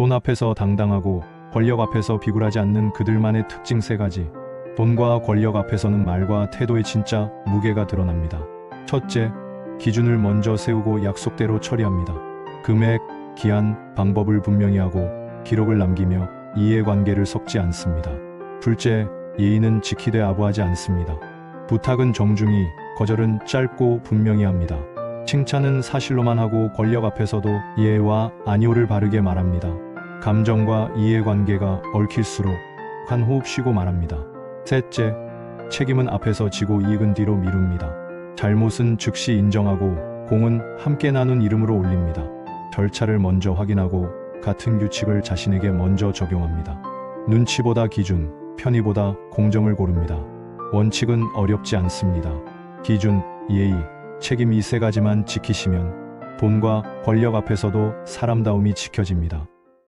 돈 앞에서 당당하고 권력 앞에서 비굴하지 않는 그들만의 특징 세 가지. 돈과 권력 앞에서는 말과 태도의 진짜 무게가 드러납니다. 첫째, 기준을 먼저 세우고 약속대로 처리합니다. 금액, 기한, 방법을 분명히 하고 기록을 남기며 이해관계를 섞지 않습니다. 둘째, 예의는 지키되 아부하지 않습니다. 부탁은 정중히, 거절은 짧고 분명히 합니다. 칭찬은 사실로만 하고 권력 앞에서도 예와 아니오를 바르게 말합니다. 감정과 이해관계가 얽힐수록 한 호흡 쉬고 말합니다. 셋째, 책임은 앞에서 지고 이익은 뒤로 미룹니다. 잘못은 즉시 인정하고 공은 함께 나눈 이름으로 올립니다. 절차를 먼저 확인하고 같은 규칙을 자신에게 먼저 적용합니다. 눈치보다 기준, 편의보다 공정을 고릅니다. 원칙은 어렵지 않습니다. 기준, 예의, 책임 이 세 가지만 지키시면 돈과 권력 앞에서도 사람다움이 지켜집니다.